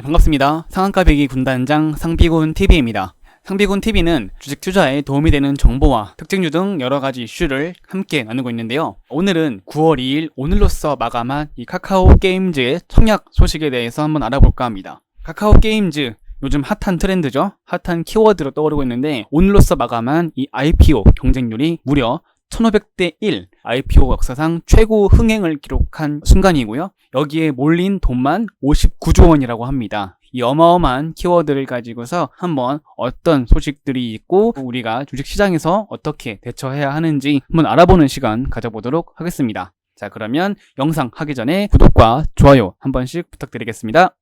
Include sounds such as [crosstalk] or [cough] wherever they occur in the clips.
네, 반갑습니다. 상한가 배기 군단장 상비군 TV입니다. 상비군 TV는 주식 투자에 도움이 되는 정보와 특징주 등 여러 가지 이슈를 함께 나누고 있는데요. 오늘은 9월 2일 오늘로써 마감한 이 카카오 게임즈의 청약 소식에 대해서 한번 알아볼까 합니다. 카카오 게임즈 요즘 핫한 트렌드죠. 핫한 키워드로 떠오르고 있는데 오늘로써 마감한 이 IPO 경쟁률이 무려 1500대 1 IPO 역사상 최고 흥행을 기록한 순간이고요. 여기에 몰린 돈만 59조 원이라고 합니다. 이 어마어마한 키워드를 가지고서 한번 어떤 소식들이 있고 우리가 주식 시장에서 어떻게 대처해야 하는지 한번 알아보는 시간 가져보도록 하겠습니다. 자, 그러면 영상 하기 전에 구독과 좋아요 한 번씩 부탁드리겠습니다.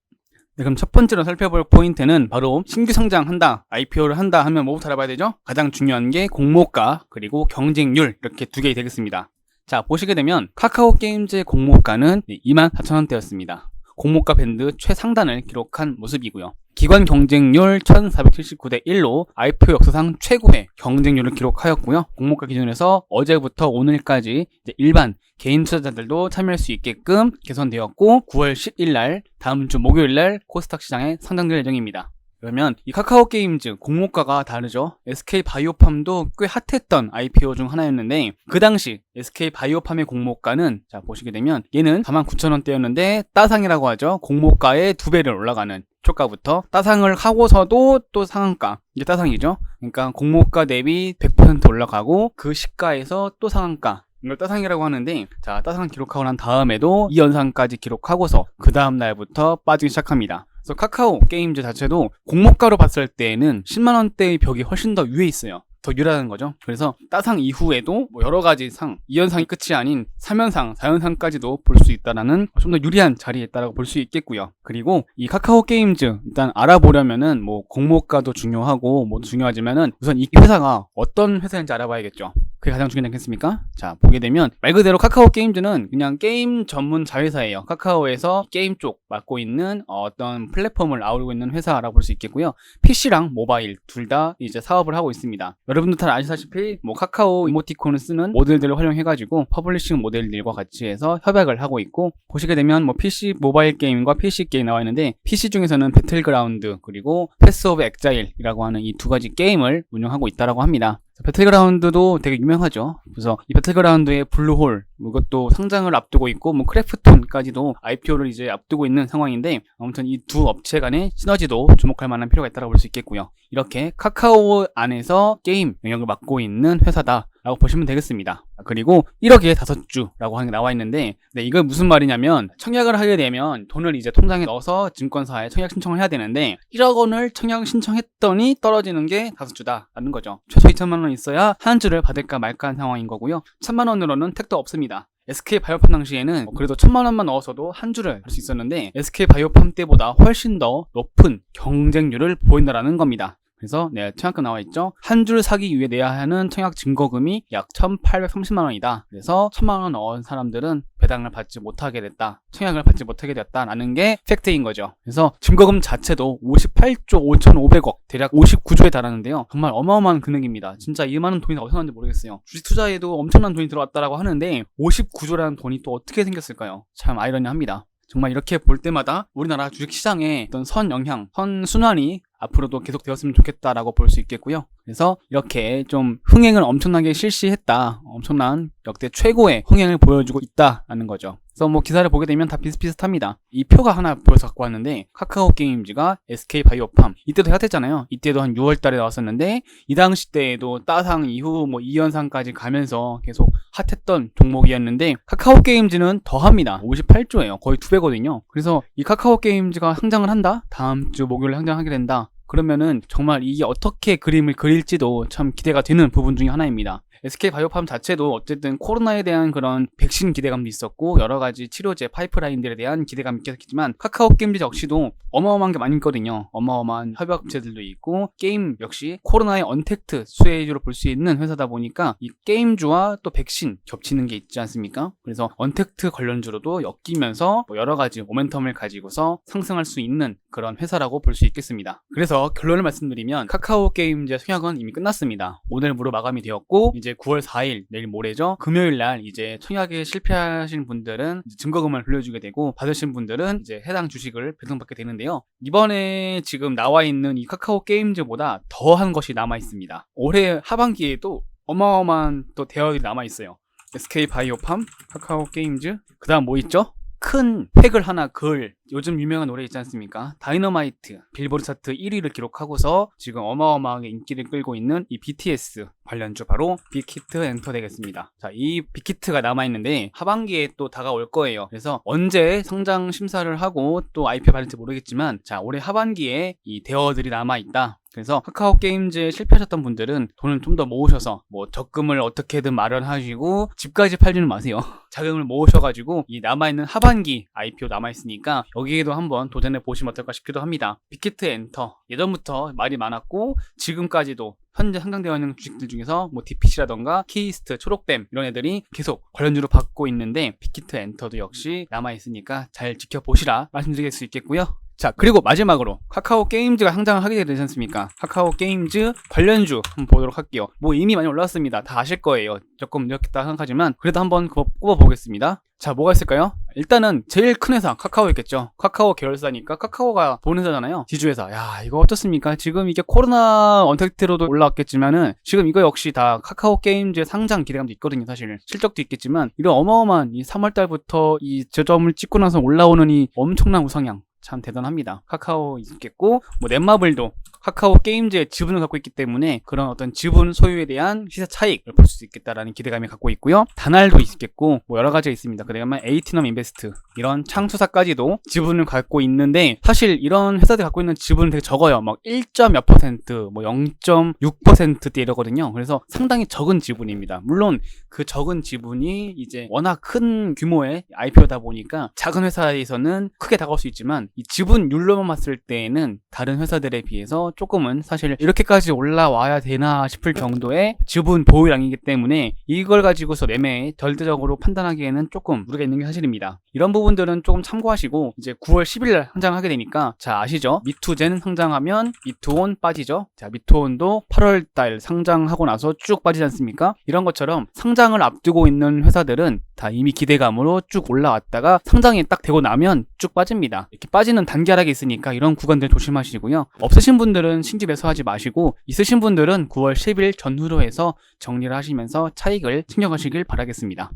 네, 그럼 첫 번째로 살펴볼 포인트는 바로 신규 상장한다, IPO를 한다 하면 뭐부터 알아봐야 되죠? 가장 중요한 게 공모가, 그리고 경쟁률 이렇게 두 개 되겠습니다. 자, 보시게 되면 카카오 게임즈의 공모가는 24,000원대였습니다. 공모가 밴드 최상단을 기록한 모습이고요. 기관 경쟁률 1479대 1로 IPO 역사상 최고의 경쟁률을 기록하였고요. 공모가 기준에서 어제부터 오늘까지 일반 개인 투자자들도 참여할 수 있게끔 개선되었고 9월 10일 날 다음 주 목요일 날 코스닥 시장에 상장될 예정입니다. 그러면 이 카카오 게임즈 공모가가 다르죠. SK 바이오팜도 꽤 핫했던 IPO 중 하나였는데 그 당시 SK 바이오팜의 공모가는 자 보시게 되면 얘는 49,000원대였는데 따상이라고 하죠. 공모가의 두 배를 올라가는 초가부터 따상을 하고서도 또 상한가 이게 따상이죠. 그러니까 공모가 대비 100% 올라가고 그 시가에서 또 상한가 이걸 따상이라고 하는데 자 따상 기록하고 난 다음에도 이 연상까지 기록하고서 그 다음 날부터 빠지기 시작합니다. 그래서 카카오 게임즈 자체도 공모가로 봤을 때에는 10만 원대의 벽이 훨씬 더 위에 있어요. 더 유리하는 거죠. 그래서 따상 이후에도 뭐 여러 가지 상, 2연상이 끝이 아닌 3연상, 4연상까지도 볼 수 있다라는 좀 더 유리한 자리에 있다라고 볼 수 있겠고요. 그리고 이 카카오 게임즈 일단 알아보려면은 뭐 공모가도 중요하고 뭐 중요하지만은 우선 이 회사가 어떤 회사인지 알아봐야겠죠. 그게 가장 중요하지 않겠습니까? 자, 보게 되면 말 그대로 카카오 게임즈는 그냥 게임 전문 자회사예요. 카카오에서 게임 쪽 맡고 있는 어떤 플랫폼을 아우르고 있는 회사라고 볼 수 있겠고요. PC랑 모바일 둘 다 이제 사업을 하고 있습니다. 여러분들 다 아시다시피 뭐 카카오 이모티콘을 쓰는 모델들을 활용해가지고 퍼블리싱 모델들과 같이 해서 협약을 하고 있고 보시게 되면 뭐 PC 모바일 게임과 PC 게임 나와 있는데 PC 중에서는 배틀그라운드 그리고 패스 오브 엑자일이라고 하는 이 두 가지 게임을 운영하고 있다라고 합니다. 배틀그라운드도 되게 유명하죠. 그래서 이 배틀그라운드의 블루홀 뭐 이것도 상장을 앞두고 있고 뭐 크래프톤까지도 IPO를 이제 앞두고 있는 상황인데 아무튼 이 두 업체 간의 시너지도 주목할 만한 필요가 있다고 볼 수 있겠고요. 이렇게 카카오 안에서 게임 영역을 맡고 있는 회사다. 라고 보시면 되겠습니다. 그리고 1억에 5주라고 하는 게 나와 있는데 네, 이건 무슨 말이냐면 청약을 하게 되면 돈을 이제 통장에 넣어서 증권사에 청약 신청을 해야 되는데 1억 원을 청약 신청했더니 떨어지는 게 5주다라는 거죠. 최소 2천만 원 있어야 한 주를 받을까 말까 한 상황인 거고요. 1천만 원으로는 택도 없습니다. SK 바이오팜 당시에는 그래도 천만 원만 넣어서도 한 주를 할 수 있었는데 SK 바이오팜 때보다 훨씬 더 높은 경쟁률을 보인다라는 겁니다. 그래서 네, 청약금 나와 있죠. 한 줄 사기 위해 내야 하는 청약 증거금이 약 1,830만 원이다. 그래서 1,000만 원 넣은 사람들은 배당을 받지 못하게 됐다. 청약을 받지 못하게 됐다라는 게 팩트인 거죠. 그래서 증거금 자체도 58조 5,500억, 대략 59조에 달하는데요. 정말 어마어마한 금액입니다. 진짜 이 많은 돈이 어디서 났는지 모르겠어요. 주식 투자에도 엄청난 돈이 들어왔다라고 하는데 59조라는 돈이 또 어떻게 생겼을까요? 참 아이러니합니다. 정말 이렇게 볼 때마다 우리나라 주식 시장의 어떤 선 영향, 선 순환이 앞으로도 계속 되었으면 좋겠다라고 볼 수 있겠고요. 그래서 이렇게 좀 흥행을 엄청나게 실시했다. 엄청난 역대 최고의 흥행을 보여주고 있다라는 거죠. 그래서 뭐 기사를 보게 되면 다 비슷비슷합니다. 이 표가 하나 보여서 갖고 왔는데 카카오 게임즈가 SK 바이오팜 이때도 핫했잖아요. 이때도 한 6월 달에 나왔었는데 이 당시 때에도 따상 이후 뭐 2연상까지 가면서 계속 핫했던 종목이었는데 카카오 게임즈는 더 합니다. 58조예요. 거의 두 배거든요. 그래서 이 카카오 게임즈가 상장을 한다? 다음 주 목요일에 상장하게 된다. 그러면은 정말 이게 어떻게 그림을 그릴지도 참 기대가 되는 부분 중에 하나입니다. SK 바이오팜 자체도 어쨌든 코로나에 대한 그런 백신 기대감도 있었고 여러 가지 치료제 파이프라인들에 대한 기대감이 있었지만 카카오 게임즈 역시도 어마어마한 게 많이 있거든요. 어마어마한 협약업체들도 있고 게임 역시 코로나의 언택트 수혜주로 볼 수 있는 회사다 보니까 이 게임주와 또 백신 겹치는 게 있지 않습니까? 그래서 언택트 관련주로도 엮이면서 뭐 여러 가지 모멘텀을 가지고서 상승할 수 있는 그런 회사라고 볼 수 있겠습니다. 그래서 결론을 말씀드리면 카카오 게임즈의 청약은 이미 끝났습니다. 오늘부로 마감이 되었고 이제 9월 4일 내일 모레죠. 금요일 날 이제 청약에 실패하신 분들은 증거금을 돌려주게 되고 받으신 분들은 이제 해당 주식을 배송받게 되는데요. 이번에 지금 나와 있는 이 카카오 게임즈보다 더한 것이 남아 있습니다. 올해 하반기에도 어마어마한 또 대여들이 남아 있어요. SK 바이오팜, 카카오 게임즈, 그 다음 뭐 있죠? 큰 획을 하나 글 요즘 유명한 노래 있지 않습니까? 다이너마이트 빌보드 차트 1위를 기록하고서 지금 어마어마하게 인기를 끌고 있는 이 BTS 관련주 바로 빅히트 엔터 되겠습니다. 자, 이 빅히트가 남아있는데 하반기에 또 다가올 거예요. 그래서 언제 상장 심사를 하고 또 IPO 받을지 모르겠지만 자, 올해 하반기에 이 대어들이 남아있다. 그래서 카카오 게임즈에 실패하셨던 분들은 돈을 좀 더 모으셔서 뭐 적금을 어떻게든 마련하시고 집까지 팔지는 마세요. [laughs] 자금을 모으셔가지고 이 남아있는 하반기 IPO 남아있으니까 여기에도 한번 도전해 보시면 어떨까 싶기도 합니다. 빅히트 엔터 예전부터 말이 많았고 지금까지도 현재 상장되어 있는 주식들 중에서 뭐 DPC라던가 키이스트, 초록뱀 이런 애들이 계속 관련주로 받고 있는데 빅히트 엔터도 역시 남아있으니까 잘 지켜보시라 말씀드릴 수 있겠고요. 자, 그리고 마지막으로 카카오 게임즈가 상장을 하게 되지 않습니까? 카카오 게임즈 관련주 한번 보도록 할게요. 뭐 이미 많이 올라왔습니다. 다 아실 거예요. 조금 늦었다 생각하지만 그래도 한번 꼽아보겠습니다. 자, 뭐가 있을까요? 일단은 제일 큰 회사 카카오였겠죠. 카카오 계열사니까 카카오가 본 회사잖아요. 지주회사. 야, 이거 어떻습니까? 지금 이게 코로나 언택트로도 올라왔겠지만은 지금 이거 역시 다 카카오 게임즈의 상장 기대감도 있거든요, 사실. 실적도 있겠지만 이런 어마어마한 이 3월 달부터 이 저점을 찍고 나서 올라오는 이 엄청난 우상향. 참 대단합니다. 카카오 있겠고 뭐 넷마블도 카카오 게임즈의 지분을 갖고 있기 때문에 그런 어떤 지분 소유에 대한 시세 차익을 볼 수 있겠다라는 기대감을 갖고 있고요. 다날도 있겠고 뭐 여러 가지가 있습니다. 그다음에 에이티넘 인베스트 이런 창수사까지도 지분을 갖고 있는데 사실 이런 회사들이 갖고 있는 지분은 되게 적어요. 막 1. 몇 퍼센트, 뭐 0.6%대 이러거든요. 그래서 상당히 적은 지분입니다. 물론 그 적은 지분이 이제 워낙 큰 규모의 IPO다 보니까 작은 회사에서는 크게 다가올 수 있지만 이 지분율로만 봤을 때에는 다른 회사들에 비해서 조금은 사실 이렇게까지 올라와야 되나 싶을 정도의 지분 보유량이기 때문에 이걸 가지고서 매매 절대적으로 판단하기에는 조금 무리가 있는 게 사실입니다. 이런 부분들은 조금 참고하시고 이제 9월 10일 날 상장하게 되니까 자 아시죠? 미투젠 상장하면 미투온 빠지죠. 자 미투온도 8월 달 상장하고 나서 쭉 빠지지 않습니까? 이런 것처럼 상장을 앞두고 있는 회사들은 다 이미 기대감으로 쭉 올라왔다가 상장이 딱 되고 나면 쭉 빠집니다. 이렇게 빠지는 단계락이 있으니까 이런 구간들 조심하시고요. 없으신 분들 은 신지 매수하지 마시고 있으신 분들은 9월 10일 전후로 해서 정리를 하시면서 차익을 챙겨가시길 바라겠습니다. 자,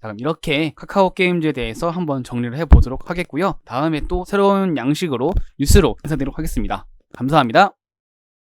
그럼 이렇게 카카오 게임즈에 대해서 한번 정리를 해보도록 하겠고요. 다음에 또 새로운 양식으로 뉴스로 인사드리도록 하겠습니다. 감사합니다.